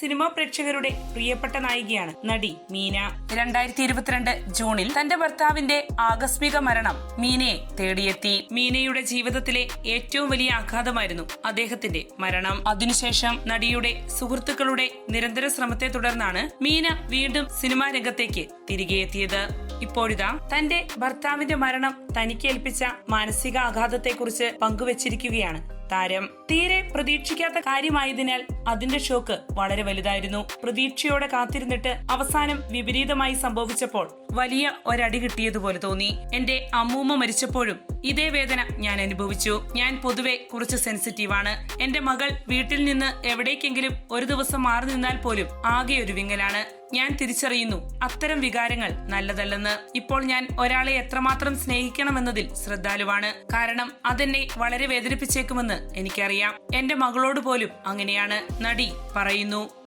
Cinema പ്രേക്ഷകരുടെ പ്രിയപ്പെട്ട നായികയാണ് നടി മീന. രണ്ടായിരത്തി ഇരുപത്തിരണ്ട് ജൂണിൽ തന്റെ ഭർത്താവിന്റെ ആകസ്മിക മരണം മീനയെ തേടിയെത്തി. മീനയുടെ ജീവിതത്തിലെ ഏറ്റവും വലിയ ആഘാതമായിരുന്നു അദ്ദേഹത്തിന്റെ മരണം. അതിനുശേഷം നടിയുടെ സുഹൃത്തുക്കളുടെ നിരന്തര ശ്രമത്തെ തുടർന്നാണ് മീന വീണ്ടും സിനിമാ രംഗത്തേക്ക് തിരികെ എത്തിയത്. ഇപ്പോഴിതാ തന്റെ ഭർത്താവിന്റെ മരണം തനിക്ക് ഏൽപ്പിച്ച മാനസിക ആഘാതത്തെക്കുറിച്ച് പങ്കുവച്ചിരിക്കുകയാണ് താരം. തീരെ പ്രതീക്ഷിക്കാത്ത കാര്യമായതിനാൽ അതിന്റെ ഷോക്ക് വളരെ വലുതായിരുന്നു. പ്രതീക്ഷയോടെ കാത്തിരുന്നിട്ട് അവസാനം വിപരീതമായി സംഭവിച്ചപ്പോൾ വലിയ ഒരടി കിട്ടിയതുപോലെ തോന്നി. എന്റെ അമ്മൂമ്മ മരിച്ചപ്പോഴും ഇതേ വേദന ഞാൻ അനുഭവിച്ചു. ഞാൻ പൊതുവെ കുറച്ച് സെൻസിറ്റീവാണ് എന്റെ മകൾ വീട്ടിൽ നിന്ന് എവിടേക്കെങ്കിലും ഒരു ദിവസം മാറി നിന്നാൽ പോലും ആകെ ഒരു വിങ്ങലാണ്. ഞാൻ തിരിച്ചറിയുന്നു അത്തരം വികാരങ്ങൾ നല്ലതല്ലെന്ന്. ഇപ്പോൾ ഞാൻ ഒരാളെ എത്രമാത്രം സ്നേഹിക്കണമെന്നതിൽ ശ്രദ്ധാലുവാണ്. കാരണം അതെന്നെ വളരെ വേദനിപ്പിച്ചേക്കുമെന്ന് എനിക്കറിയാം. എന്റെ മകളോട് പോലും അങ്ങനെയാണ് നടി പറയുന്നു.